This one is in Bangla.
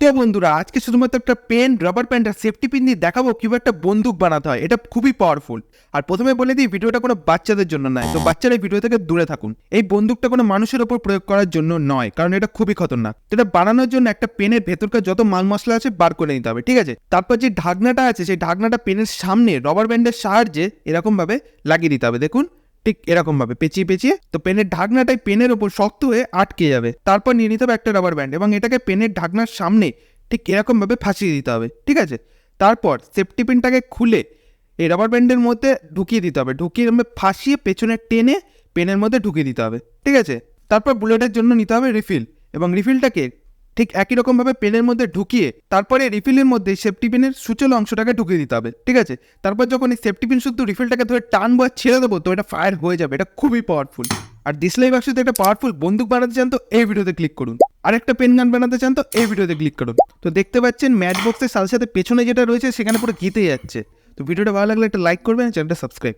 তো বন্ধুরা, আজকে শুধুমাত্র একটা পেন রাবার প্যান্ট আর সেফটি পিন দিয়ে দেখাবো কীভাবে একটা বন্দুক বানাতে হয়। এটা খুবই পাওয়ারফুল আর প্রথমে বলে দিই, ভিডিওটা কোনো বাচ্চাদের জন্য নয়। তো বাচ্চারা এই ভিডিও থেকে দূরে থাকুন। এই বন্দুকটা কোনো মানুষের ওপর প্রয়োগ করার জন্য নয়, কারণ এটা খুবই খতরনাক। তো এটা বানানোর জন্য একটা পেনের ভেতরকার যত মাল মশলা আছে বার করে নিতে হবে, ঠিক আছে? তারপর যে ঢাকনাটা আছে, সেই ঢাকনাটা পেনের সামনে রবার ব্যান্ডের সাহায্যে এরকমভাবে লাগিয়ে দিতে হবে। দেখুন ঠিক এরকম ভাবে পেঁচিয়ে পেঁচিয়ে, তো পেনের ঢাকনাটাই পেনের ওপর শক্ত হয়ে আটকে যাবে। তারপর নিয়ে নিতে হবে একটা রাবার ব্যান্ড এবং এটাকে পেনের ঢাকনার সামনে ঠিক এরকমভাবে ফাঁসিয়ে দিতে হবে, ঠিক আছে? তারপর সেফটি পিনটাকে খুলে এই রাবার ব্যান্ডের মধ্যে ঢুকিয়ে দিতে হবে। ঢুকিয়ে ফাঁসিয়ে পেছনে টেনে পেনের মধ্যে ঢুকিয়ে দিতে হবে, ঠিক আছে? তারপর বুলেটের জন্য নিতে হবে রিফিল এবং রিফিলটাকে ঠিক একই রকমভাবে পেনের মধ্যে ঢুকিয়ে তারপরে রিফিলের মধ্যে সেফটি পিনের সুচল অংশটাকে ঢুকিয়ে দিতে হবে, ঠিক আছে? তারপর যখন এই সেফটি পিন শুধু রিফিলটাকে ধরে টানবো আর ছেড়ে দেবো, তো এটা ফায়ার হয়ে যাবে, এটা খুবই পাওয়ারফুল আর ডিসলাই বাক্সতে একটা পাওয়ারফুল বন্দুক বানাতে চান তো এই ভিডিওতে ক্লিক করুন। আর একটা পেন গান বানাতে চান তো এই ভিডিওতে ক্লিক করুন। তো দেখতে পাচ্ছেন ম্যাচ বক্সের সাথে সাথে পেছনে যেটা রয়েছে সেখানে পুরো গীতে যাচ্ছে। তো ভিডিওটা ভালো লাগলে একটা লাইক করবেন চ্যানেলটা সাবস্ক্রাইব